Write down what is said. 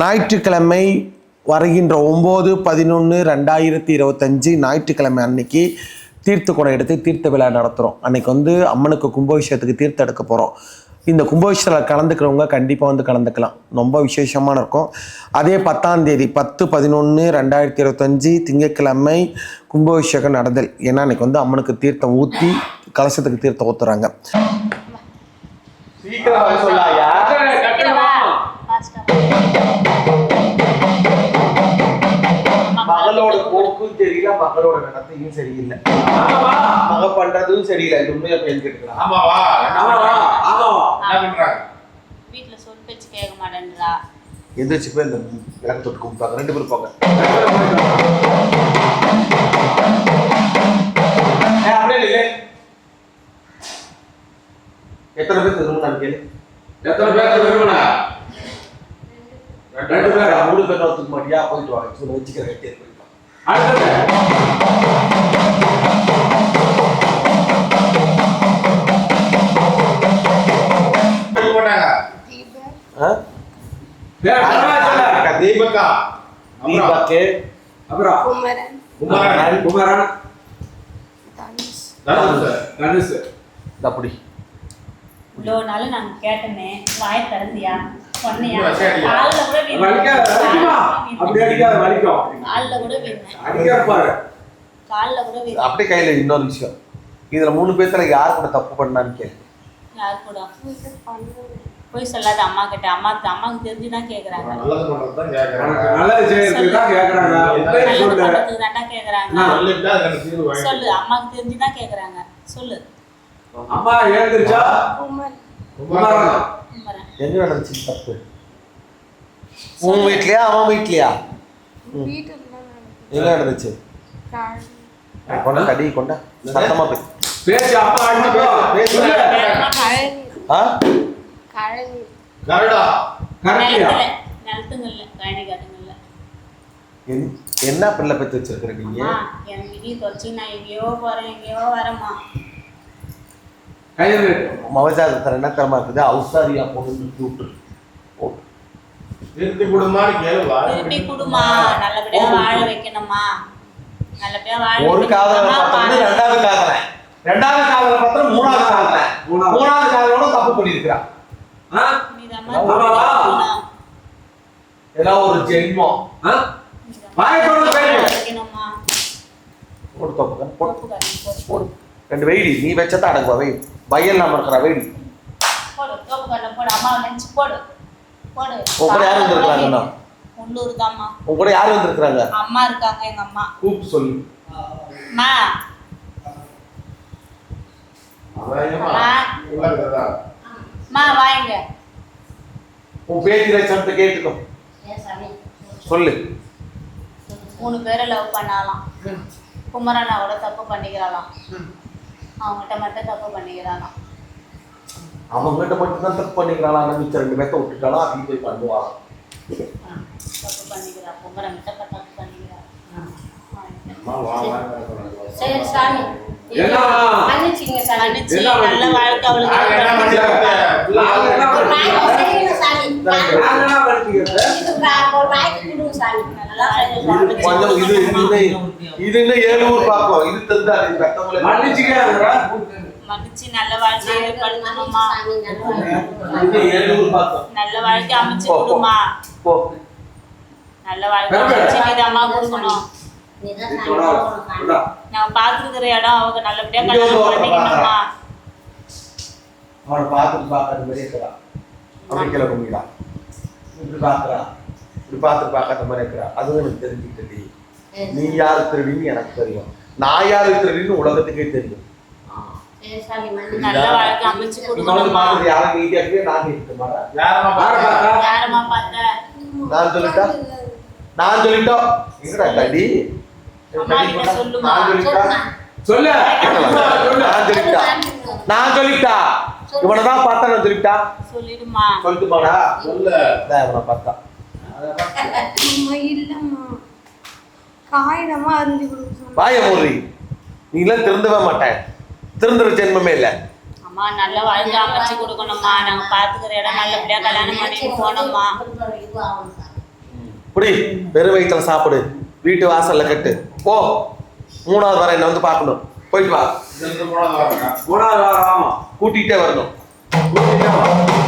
ஞாயிற்றுக்கிழமை வருகின்ற ஒம்பது பதினொன்று ரெண்டாயிரத்தி இருபத்தஞ்சி ஞாயிற்றுக்கிழமை அன்னைக்கு தீர்த்த குடம் எடுத்து தீர்த்த விழா நடத்துகிறோம் அன்னைக்கு வந்து அம்மனுக்கு கும்பாபிஷேகத்துக்கு தீர்த்தம் எடுக்க போகிறோம் இந்த கும்பாபிஷேகத்தில் கலந்துக்கிறவங்க கண்டிப்பாக வந்து கலந்துக்கலாம். ரொம்ப விசேஷமான இருக்கும். அதே பத்தாம் தேதி பத்து பதினொன்று ரெண்டாயிரத்தி இருபத்தஞ்சி திங்கட்கிழமை கும்பாபிஷேகம் நடந்தல். ஏன்னா அன்னைக்கு வந்து அம்மனுக்கு தீர்த்தம் ஊற்றி கலசத்துக்கு தீர்த்தம் ஊற்றுறாங்க போக்கும் தெரியல மகளோட நடத்தையும் சரியில்லை. மக பண்றதும் சரியில்லை இது உண்மையா பேசிட்டு ஆமாவா? ஆமாவா? ஆமாவா? என்ன பண்றாங்க? வீட்டுல சொல் பேச்சு கேட்க மாட்டேன்றா. எந்திரிச்சு போய் இந்த விளக்கு தொட்டு கும்பிட்டாங்க ரெண்டு பேரும் போங்க. ஏய், அப்படியே இல்லை எத்தனை பேர் தெரியும் நான் கேளு. எத்தனை பேர் விரும்பினா ரெண்டு பேரா? மூணு பேர் ஒத்துக்க மாட்டியா? போயிட்டு வாங்க சொல்லி வச்சுக்கிறேன் அடுத்தது. சொல்ல? தீபக்கா. அப்புறம். குமரன். குமாரன். குமாரன். தனுஷ். அப்படி இவ்வளோ நாள் நாங்க கேட்டோமே வாய் திறந்தியா? சொன்னியா. காலில் கூட காலில் கூட காலில் கூட அப்படியே கையில இன்னொரு விஷயம். இதுல மூணு பேர்த்துல யார் கூட தப்பு பண்ணான்னு கேளு. யார் கூட? போய் சொல்லாத அம்மா கிட்ட. அம்மா அம்மாவுக்கு தெரிஞ்சுதான் கேக்குறாங்க. நல்லது பண்றது தான் கேக்குறாங்க நல்லது செய்யறதுக்கு தான் கேக்குறாங்க. சொல்லு. பண்றதுக்கு அம்மாவுக்கு தெரிஞ்சுதான் கேக்குறாங்க. சொல்லு. அம்மா எழுந்திருச்சா? குமரன். எங்க நடந்துச்சு தப்பு? உன் வீட்லயா அவன் வீட்லயா? எங்க நடந்துச்சு? கொண்ட கடி கொண்ட. சத்தமா போய். பேச்சு அப்பா பேசு. கழனி ஆ? கழனி கருடா கழனி என்- என்ன பிள்ளை பெற்று வச்சிருக்கிற நீங்க அம்மா என் விதி தொலைச்சி நான் எங்கேயோ போறேன் எங்கேயோ கையில் மவஜாதத்தில் என்ன தரமா இருக்குது. அவுசாரியா பொண்ணு விட்டுரு போட்டு. திருத்தி குடும்பம் கேளுவா திருப்பி குடுமா. நல்லபடியா வாழ வைக்கணுமா? நல்லபடியா வாழ ஒரு காதல? பார்த்தா ரெண்டாவது காதல. ரெண்டாவது காதல பார்த்தா மூணாவது காதல. மூணாவது. காதலோட தப்பு? வைக்கணும். ஏதாவது ஒரு ஜென்மம். ஆ? வாய் திறந்து பேசு. வைக்கணுமா? போடு தப்பு போடு. ரெண்டு வெயிடி நீ வச்சதா அடங்குவா வெயிடி வயல் நாம இருக்கிற வெயிடி போடு, தோப்புக்காரன் போடு. அம்மாவை நினைச்சு போடு. போடு. உன் கூட யார் தாம்மா. உன் கூட யார் வந்திருக்கிறாங்க? அம்மா இருக்காங்க எங்க அம்மா. கூப்பிட்டு சொல்லு. வாங்க. உன் பேத்தி லட்சணத்தை கேட்டுக்கோ. சொல்லு. மூணு பேரை லவ் பண்ணாலாம். குமரனா கூட தப்பு பண்ணிக்கிறாளாம். அவங்ககிட்ட மட்டும் தப்பு பண்ணிக்கிறாளாம் அவங்ககிட்ட மட்டும் தான் தப்பு பண்ணிக்கிறாளா? மிச்சம் ரெண்டு பேர்த்த விட்டுட்டாலும் அதிகம் போய் பண்ணுவான் தப்பு பண்ணிக்கிறா. குமரன் கிட்ட தப்பு பண்ணிக்கிறா. சரி சாமி? மன்னிச்சிங்க சாமி. மன்னிச்சு நல்ல வாழ்க்கை அவளுக்கு நாங்க என்ன ஏற்படுத்தி நாங்க என்ன ஒரு பண்ணிக்கிறோம்? வாய்க்கு செய்யுங்க சாமி நாங்க என்ன பண்ணிக்கிறது? இதுக்கு வா- ஒரு வாய்க்கு கொடுங்க சாமி நல்லா இது பெத்தவங்களே. மன்னிச்சு நல்ல ஏற்படுத்தணுமா இது வாழ்க்கை அமைச்சு. கொடுமா. போ. நல்ல வாழ்க்கை அமைச்சு கொடுக்கணும். கொடா, கொடா. நான் பாத்துருக்கிற இடம் அவங்க நல்லபடியா கல்யாணம் பண்ணிக்கணுமா அவனை பார்த்துட்டு பார்க்காத மாதிரி இருக்கிறான் அப்படி கும்பிடா. இப்படி இப்படி பார்த்துட்டு பார்க்காத மாதிரி இருக்கிறா அதுவும் எனக்கு தெரிஞ்சுக்கிட்டடி நீ யாரு திருடின்னு எனக்கு தெரியும். நான் யாரு திருடின்னு உலகத்துக்கே தெரியும். நான் பார்த்தா? பார்த்த? சொல்லிட்டா? நான் சொல்லிட்டோம் எங்கடா கடி. நான் சொல்லிட்டா? சொல்லு. சொல்லு. நான் சொல்லிட்டா? நான் சொல்லிட்டா? இவனை தான் பார்த்தா நான் சொல்லிட்டா? சொல்லிடுமா? சொல்லிட்டு போடா சொல்லு. இதான் இவனை பார்த்தா. இல்லம்மா. காகிதமா அரிஞ்சு கொடுக்க வாய மூடி. நீலாம் திருந்தவே மாட்டேன். திருந்துற ஜென்மமே இல்லை. அம்மா நல்ல வாழ்க்கை அமைச்சு கொடுக்கணுமா நாங்க பாத்துக்கிற இடம் நல்லபடியா கல்யாணம் பண்ணிட்டு போனோம்மா குடி வெறும் வயிற்றுல சாப்பிடு. வீட்டு வாசல்ல கட்டு. போ. மூணாவது வர என்ன வந்து பார்க்கணும். போயிட்டு வா. மூணாவது வாரம். ஆமா கூட்டிகிட்டே வரணும்.